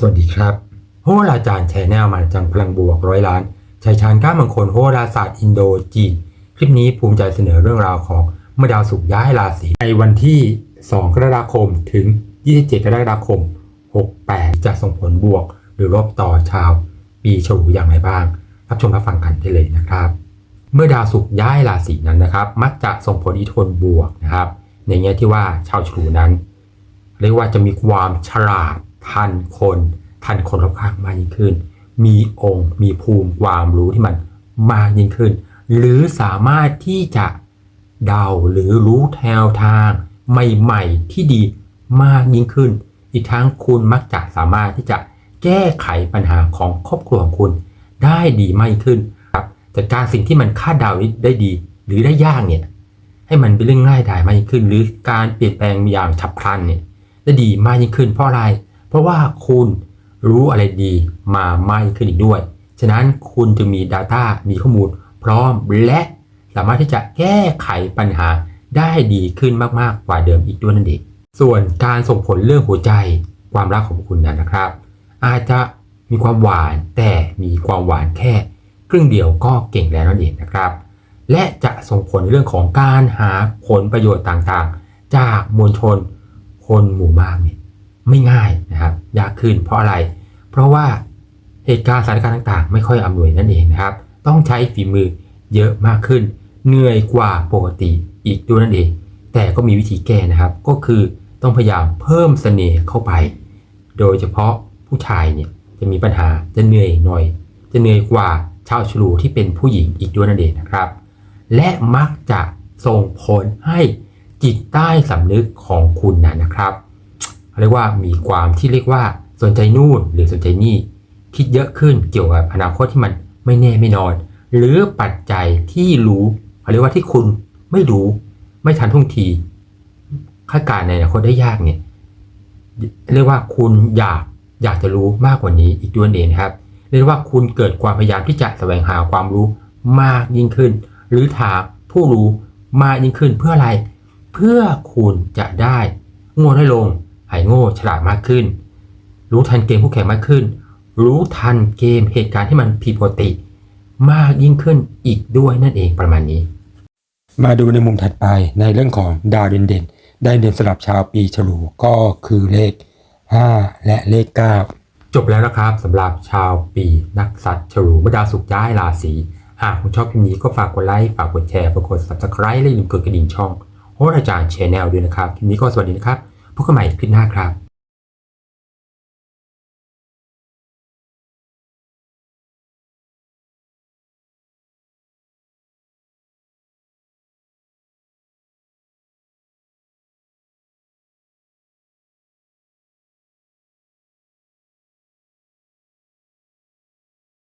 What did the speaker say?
สวัสดีครับ โหราจารย์แชนแนลมาจังพลังบวกร้อยล้านชัยชาญก้ามังคนโหราศาสตร์อินโดจีน คลิปนี้ภูมิใจเสนอเรื่องราวของเมื่อดาวศุกร์ย้ายราศีในวันที่ 2 กรกฎาคมถึง 27 กรกฎาคม 68 จะส่งผลบวกหรือลบต่อชาว ปีฉลูอย่างไรบ้าง รับชมรับฟังกันได้เลยนะครับ เมื่อดาวศุกร์ย้ายราศีนั้นนะครับ มักจะส่งผลอิทธิพลบวกนะครับ ในแง่ที่ว่าชาวฉลูนั้น เรียกว่าจะมีความฉลาด ทันคนทันคนรอบข้างมากยิ่งขึ้น มีองค์มีภูมิความรู้ที่มันมากยิ่งขึ้น หรือสามารถที่จะเดาหรือรู้แนวทางใหม่ๆที่ดีมากยิ่งขึ้น อีกทั้งคุณมักจะสามารถที่จะแก้ไขปัญหาของครอบครัวของคุณได้ดีมากยิ่งขึ้นครับจัดการสิ่งที่มันคาดเดาได้ดี หรือได้ยากเนี่ยให้มันเป็นเรื่องง่ายดายมากยิ่งขึ้น หรือการเปลี่ยนแปลงอย่างฉับพลันเนี่ยได้ดีมากยิ่งขึ้นเพราะอะไร เพราะว่าคุณรู้อะไรดีมามากขึ้นอีกด้วย ฉะนั้นคุณจึงมี Data มีข้อมูลพร้อมและสามารถที่จะแก้ไขปัญหาได้ดีขึ้นมากๆกว่าเดิมอีกด้วยนั่นเอง ส่วนการส่งผลเรื่องหัวใจความรักของคุณนั้นนะครับ อาจจะมีความหวานแต่มีความหวานแค่ครึ่งเดียวก็เก่งแล้วนั่นเองนะครับ และจะส่งผลเรื่องของการหาผลประโยชน์ต่างๆ จากมวลชนคนหมู่มากเนี่ย ไม่ง่ายนะครับยากขึ้นเพราะอะไร เพราะว่าเหตุการณ์สถานการณ์ต่างๆ ไม่ค่อยอำนวยนั่นเองนะครับ ต้องใช้ฝีมือเยอะมากขึ้น เหนื่อยกว่าปกติอีกด้วยนั่นเอง แต่ก็มีวิธีแก้นะครับ ก็คือต้องพยายามเพิ่มเสน่ห์เข้าไป โดยเฉพาะผู้ชายเนี่ยจะมีปัญหาจะเหนื่อยหน่อย จะเหนื่อยกว่าชาวฉลูที่เป็นผู้หญิงอีกด้วยนั่นเองนะครับ และมักจะส่งผลให้จิตใต้สำนึกของคุณนะนะครับ เรียกว่ามีความที่เรียกว่าสนใจนู่นหรือสนใจนี่ คิดเยอะขึ้นเกี่ยวกับอนาคตที่มันไม่แน่ไม่นอน หรือปัจจัยที่รู้เรียกว่าที่คุณไม่รู้ไม่ทันท่วงทีคาดการณ์ในอนาคตได้ยากเนี่ยเรียกว่าคุณอยากอยากจะรู้มากกว่านี้อีกด้วยนั่นเองครับ เรียกว่าคุณเกิดความพยายามที่จะแสวงหาความรู้มากยิ่งขึ้น หรือถามผู้รู้มากยิ่งขึ้นเพื่ออะไร เพื่อคุณจะได้โง่ได้ลง หายโง่ฉลาดมากขึ้น รู้ทันเกมผู้แข่งมากขึ้น รู้ทันเกมเหตุการณ์ที่มันผิดปกติ มากยิ่งขึ้นอีกด้วยนั่นเองประมาณนี้ มาดูในมุมถัดไปในเรื่องของดาวเด่นเด่นๆได้เด่นสำหรับชาวปีฉลูก็คือเลข 5 และเลข 9 จบแล้วนะครับสำหรับชาวปีนักสัตว์ฉลูเมื่อดาวสุกร์ย้ายราศีหากคุณชอบคลิปนี้ก็ฝากกดไลค์ฝากกดแชร์ฝากกด subscribe และอย่าลืมกดกระดิ่งช่องโหราจารย์ชแนลด้วยนะครับคลิปนี้ก็สวัสดีนะครับ พบกันใหม่คลิปหน้าครับ